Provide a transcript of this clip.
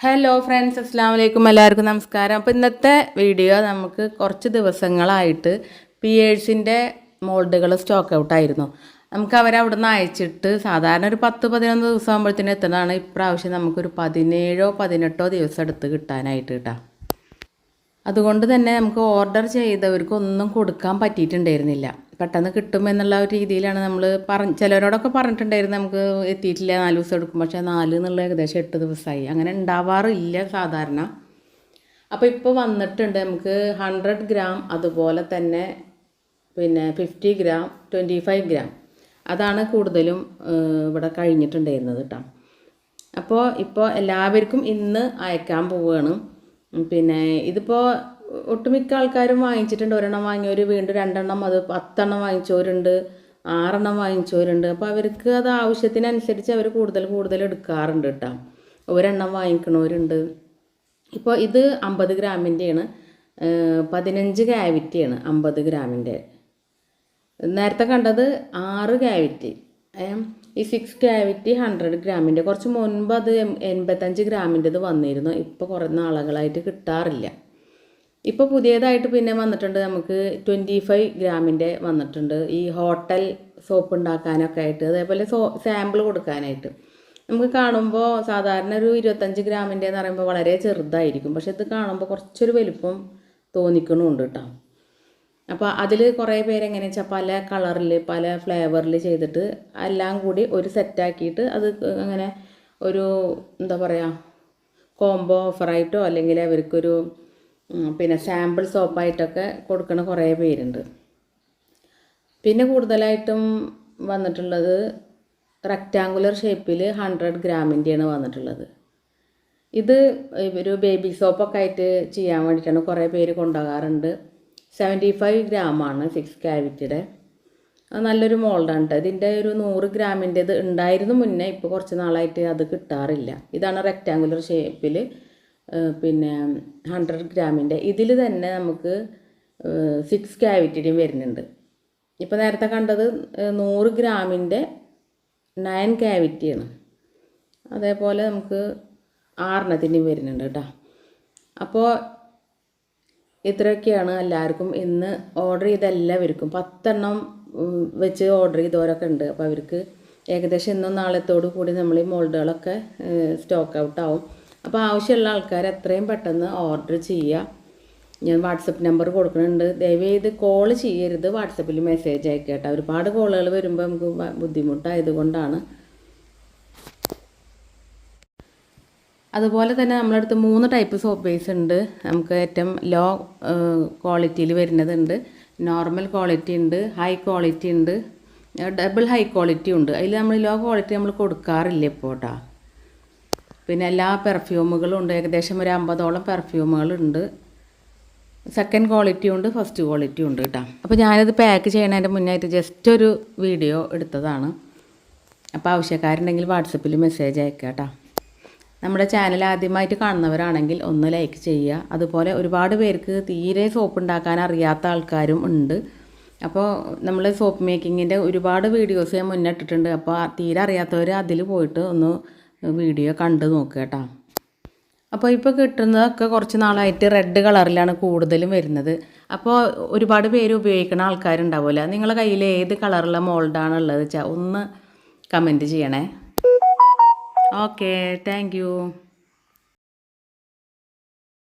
Hello friends അസ്സാം വലൈക്കും എല്ലാവർക്കും നമസ്കാരം. അപ്പോൾ ഇന്നത്തെ വീഡിയോ നമുക്ക് കുറച്ച് ദിവസങ്ങളായിട്ട് പി എഴ്സിന്റെ മോൾഡുകൾ സ്റ്റോക്ക് ഔട്ടായിരുന്നു നമുക്ക് അവരെ അവിടെ നിന്ന് അയച്ചിട്ട് സാധാരണ ഒരു പത്ത് പതിനൊന്ന് ദിവസം ആകുമ്പോഴത്തേനും എത്തുന്നതാണ്. ഇപ്രാവശ്യം നമുക്കൊരു പതിനേഴോ പതിനെട്ടോ ദിവസം എടുത്ത് കിട്ടാനായിട്ട് കേട്ടോ. അതുകൊണ്ട് തന്നെ നമുക്ക് ഓർഡർ ചെയ്തവർക്ക് ഒന്നും കൊടുക്കാൻ പറ്റിയിട്ടുണ്ടായിരുന്നില്ല. പെട്ടെന്ന് കിട്ടും എന്നുള്ള ഒരു രീതിയിലാണ് നമ്മൾ പറഞ്ഞ് ചിലരോടൊക്കെ പറഞ്ഞിട്ടുണ്ടായിരുന്നു നമുക്ക് എത്തിയിട്ടില്ല നാല് ദിവസം എടുക്കും. പക്ഷേ നാല് എന്നുള്ള ഏകദേശം എട്ട് ദിവസമായി. അങ്ങനെ ഉണ്ടാവാറില്ല സാധാരണ. അപ്പോൾ ഇപ്പോൾ വന്നിട്ടുണ്ട് നമുക്ക് ഹൺഡ്രഡ് ഗ്രാം അതുപോലെ തന്നെ പിന്നെ fifty gram twenty five gram അതാണ് കൂടുതലും ഇവിടെ കഴിഞ്ഞിട്ടുണ്ടായിരുന്നത് കേട്ടോ അപ്പോൾ ഇപ്പോൾ എല്ലാവർക്കും ഇന്ന് അയക്കാൻ പോവുകയാണ് പിന്നെ ഇതിപ്പോൾ ഒട്ടുമിക്ക ആൾക്കാരും വാങ്ങിച്ചിട്ടുണ്ട്. ഒരെണ്ണം വാങ്ങിയവർ വീണ്ടും രണ്ടെണ്ണം അത് പത്തെണ്ണം വാങ്ങിച്ചവരുണ്ട് ആറെണ്ണം വാങ്ങിച്ചവരുണ്ട്. അപ്പോൾ അവർക്ക് അത് ആവശ്യത്തിനനുസരിച്ച് അവർ കൂടുതൽ കൂടുതൽ എടുക്കാറുണ്ട് കേട്ടോ ഒരെണ്ണം വാങ്ങിക്കണവരുണ്ട്. ഇപ്പോൾ ഇത് അമ്പത് ഗ്രാമിന്റെയാണ് പതിനഞ്ച് ക്യാവിറ്റിയാണ് അമ്പത് ഗ്രാമിന്റെ നേരത്തെ കണ്ടത് ആറ് ക്യാവിറ്റി. ഈ സിക്സ് ക്യാവിറ്റി ഹൺഡ്രഡ് ഗ്രാമിന്റെ കുറച്ച് മുൻപ് അത് എൺപത്തഞ്ച് ഗ്രാമിന്റെത് വന്നിരുന്നു. ഇപ്പോൾ കുറേ നാളുകളായിട്ട് കിട്ടാറില്ല. ഇപ്പോൾ പുതിയതായിട്ട് പിന്നെ വന്നിട്ടുണ്ട് നമുക്ക് ട്വന്റി ഫൈവ് ഗ്രാമിന്റെ വന്നിട്ടുണ്ട്. ഈ ഹോട്ടൽ സോപ്പ് ഉണ്ടാക്കാനൊക്കെ ആയിട്ട് അതേപോലെ സോ സാമ്പിൾ കൊടുക്കാനായിട്ട്. നമുക്ക് കാണുമ്പോൾ സാധാരണ ഒരു ഇരുപത്തഞ്ച് ഗ്രാമിന്റെ എന്ന് പറയുമ്പോൾ വളരെ ചെറുതായിരിക്കും. പക്ഷെ ഇത് കാണുമ്പോൾ കുറച്ചൊരു വലുപ്പം തോന്നിക്കണമുണ്ട് കേട്ടോ. അപ്പോൾ അതിൽ കുറേ പേരെങ്ങനെ വെച്ചാൽ പല കളറിൽ പല ഫ്ലേവറിൽ ചെയ്തിട്ട് എല്ലാം കൂടി ഒരു സെറ്റാക്കിയിട്ട് അത് അങ്ങനെ ഒരു എന്താ പറയുക കോംബോ ഓഫറായിട്ടോ അല്ലെങ്കിൽ അവർക്കൊരു പിന്നെ സാമ്പിൾ സോപ്പായിട്ടൊക്കെ കൊടുക്കുന്ന കുറേ പേരുണ്ട്. പിന്നെ കൂടുതലായിട്ടും വന്നിട്ടുള്ളത് റെക്റ്റാങ്കുലർ ഷേപ്പിൽ ഹൺഡ്രഡ് ഗ്രാമിന്റെയാണ് വന്നിട്ടുള്ളത്. ഇത് ഒരു ബേബി സോപ്പൊക്കെ ആയിട്ട് ചെയ്യാൻ വേണ്ടിയിട്ടാണ് കുറേ പേര് കൊണ്ടുപോകാറുണ്ട്. സെവന്റി ഫൈവ് ഗ്രാമാണ് സിക്സ് ക്യാവിറ്റിയുടെ നല്ലൊരു മോൾഡാണ് കേട്ടോ ഇതിന്റെ ഒരു നൂറ് ഗ്രാമിന്റെത് ഉണ്ടായിരുന്നു മുന്നേ ഇപ്പോൾ കുറച്ച് നാളായിട്ട് അത് കിട്ടാറില്ല. ഇതാണ് റെക്റ്റാങ്കുലർ ഷേപ്പിൽ പിന്നെ ഹൺഡ്രഡ് ഗ്രാമിന്റെ ഇതിൽ തന്നെ നമുക്ക് സിക്സ് ക്യാവിറ്റിയുടെയും വരുന്നുണ്ട്. ഇപ്പോൾ നേരത്തെ കണ്ടത് നൂറ് ഗ്രാമിന്റെ നയൻ ക്യാവിറ്റിയാണ് അതേപോലെ നമുക്ക് ആറെണ്ണത്തിന്റെയും വരുന്നുണ്ട് കേട്ടോ. അപ്പോൾ ഇത്രയൊക്കെയാണ് എല്ലാവർക്കും ഇന്ന് ഓർഡർ ചെയ്ത എല്ലാവർക്കും. പത്തെണ്ണം വെച്ച് ഓർഡർ ചെയ്തവരൊക്കെ ഉണ്ട്. അപ്പോൾ അവർക്ക് ഏകദേശം ഇന്നും നാളത്തോടു കൂടി നമ്മൾ ഈ മോൾഡുകളൊക്കെ സ്റ്റോക്ക് ഔട്ട് ആവും. അപ്പോൾ ആവശ്യമുള്ള ആൾക്കാർ എത്രയും പെട്ടെന്ന് ഓർഡർ ചെയ്യുക ഞാൻ വാട്സപ്പ് നമ്പർ കൊടുക്കുന്നുണ്ട്. ദയവേത് കോൾ ചെയ്യരുത്. വാട്സപ്പിൽ മെസ്സേജ് അയക്കട്ടെ. ഒരുപാട് കോളുകൾ വരുമ്പോൾ നമുക്ക് ബുദ്ധിമുട്ടായതുകൊണ്ടാണ് അതുപോലെ തന്നെ നമ്മളടുത്ത് മൂന്ന് ടൈപ്പ് സോപ്പ് ബേസ് ഉണ്ട്. നമുക്ക് ഏറ്റവും ലോ ക്വാളിറ്റിയിൽ വരുന്നതുണ്ട്. നോർമൽ ക്വാളിറ്റി ഉണ്ട്. ഹൈ ക്വാളിറ്റി ഉണ്ട്. ഡബിൾ ഹൈ ക്വാളിറ്റി ഉണ്ട്. അതിൽ നമ്മൾ ലോ ക്വാളിറ്റി നമ്മൾ കൊടുക്കാറില്ല ഇപ്പോൾ പിന്നെ എല്ലാ പെർഫ്യൂമുകളും ഉണ്ട്. ഏകദേശം ഒരു അമ്പതോളം പെർഫ്യൂമുകളുണ്ട് സെക്കൻഡ് ക്വാളിറ്റി ഉണ്ട് ഫസ്റ്റ് ക്വാളിറ്റി ഉണ്ട് കേട്ടോ അപ്പോൾ ഞാനിത് പാക്ക് ചെയ്യണതിന്റെ മുന്നായിട്ട് ജസ്റ്റ് ഒരു വീഡിയോ എടുത്തതാണ്. അപ്പോൾ ആവശ്യക്കാരുണ്ടെങ്കിൽ വാട്സപ്പിൽ മെസ്സേജ് അയക്കുക കേട്ടോ നമ്മുടെ ചാനൽ ആദ്യമായിട്ട് കാണുന്നവരാണെങ്കിൽ ഒന്ന് ലൈക്ക് ചെയ്യുക അതുപോലെ ഒരുപാട് പേർക്ക് തീരെ സോപ്പ് ഉണ്ടാക്കാൻ അറിയാത്ത ആൾക്കാരും ഉണ്ട്. അപ്പോൾ നമ്മൾ സോപ്പ് മേക്കിങ്ങിന്റെ ഒരുപാട് വീഡിയോസ് ഞാൻ മുന്നിട്ടിട്ടുണ്ട് അപ്പോൾ തീരെ അറിയാത്തവർ അതിൽ പോയിട്ട് ഒന്ന് വീഡിയോ കണ്ടു നോക്കുക കേട്ടോ. അപ്പോൾ ഇപ്പോൾ കിട്ടുന്നതൊക്കെ കുറച്ച് നാളായിട്ട് റെഡ് കളറിലാണ് കൂടുതലും വരുന്നത്. അപ്പോൾ ഒരുപാട് പേര് ഉപയോഗിക്കുന്ന ആൾക്കാരുണ്ടാവില്ല നിങ്ങളുടെ കയ്യിൽ ഏത് കളറുള്ള മോൾഡാണ് ഉള്ളത് വെച്ചാൽ ഒന്ന് കമന്റ് ചെയ്യണേ. Okay thank